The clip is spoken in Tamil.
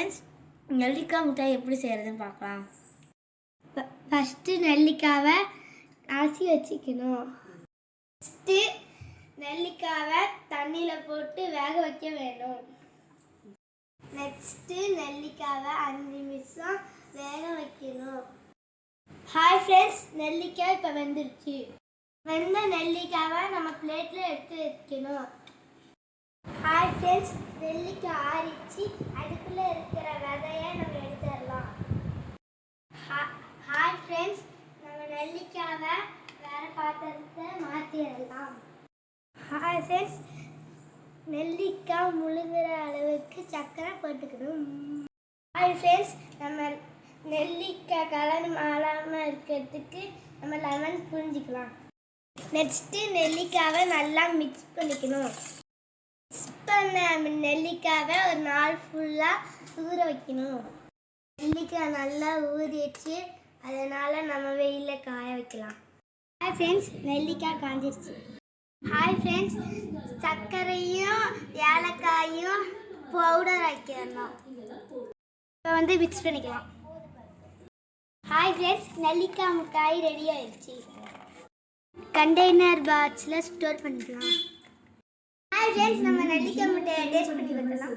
ஃப்ரெண்ட்ஸ் நெல்லிக்காய் மிட்டாய் எப்படி செய்கிறதுன்னு பார்க்கலாம். ஃபஸ்ட்டு நெல்லிக்காவை அசி வச்சுக்கணும். ஃபஸ்ட்டு நெல்லிக்காவை தண்ணியில் போட்டு வேக வைக்க வேணும் நெக்ஸ்ட்டு நெல்லிக்காவை அஞ்சு நிமிஷம் வேக வைக்கணும். ஹாய் ஃப்ரெண்ட்ஸ் நெல்லிக்காய் இப்போ வெந்துருச்சு. வெந்த நெல்லிக்காவை நம்ம பிளேட்டில் எடுத்து வைக்கணும். ஹாய் ஃப்ரெண்ட்ஸ் நெல்லிக்காய் ஆறிச்சு அது இருக்கிற விதையை நம்ம எடுத்துடலாம் ஹாய் ஃப்ரெண்ட்ஸ் நம்ம நெல்லிக்காவை பாத்திரத்தை மாற்றிடலாம் ஹாய் ஃப்ரெண்ட்ஸ் நெல்லிக்காய் முழுகிற அளவுக்கு சக்கரை போட்டுக்கணும். ஹாய் ஃப்ரெண்ட்ஸ் நம்ம நெல்லிக்காய் கலர் மாறாமல் இருக்கிறதுக்கு நம்ம லெமன் புரிஞ்சிக்கலாம் நெக்ஸ்ட்டு நெல்லிக்காவை நல்லா மிக்ஸ் பண்ணிக்கணும். மிக்ஸ் பண்ண நெல்லிக்காவை ஒரு நாள் ஃபுல்லாக ஊற வைக்கணும். நெல்லிக்காய் நல்லா ஊறிடுச்சு. அதனால் நம்ம வெயிலில் காய வைக்கலாம். ஹாய் ஃப்ரெண்ட்ஸ் நெல்லிக்காய் காஞ்சிருச்சு. ஹாய் ஃப்ரெண்ட்ஸ் சர்க்கரையும் ஏலக்காயும் பவுடர் ஆக்கிடணும். இப்போ வந்து மிக்ஸ் பண்ணிக்கலாம். ஹாய் ஃப்ரெண்ட்ஸ் நெல்லிக்காய் மிட்டாய் ரெடி ஆயிடுச்சு. கண்டெய்னர் பாக்ஸில் ஸ்டோர் பண்ணிக்கலாம். ஹாய் ஃப்ரெண்ட்ஸ் நம்ம நெல்லிக்காய் மிட்டாயை டேஸ்ட் பண்ணி வைக்கலாம்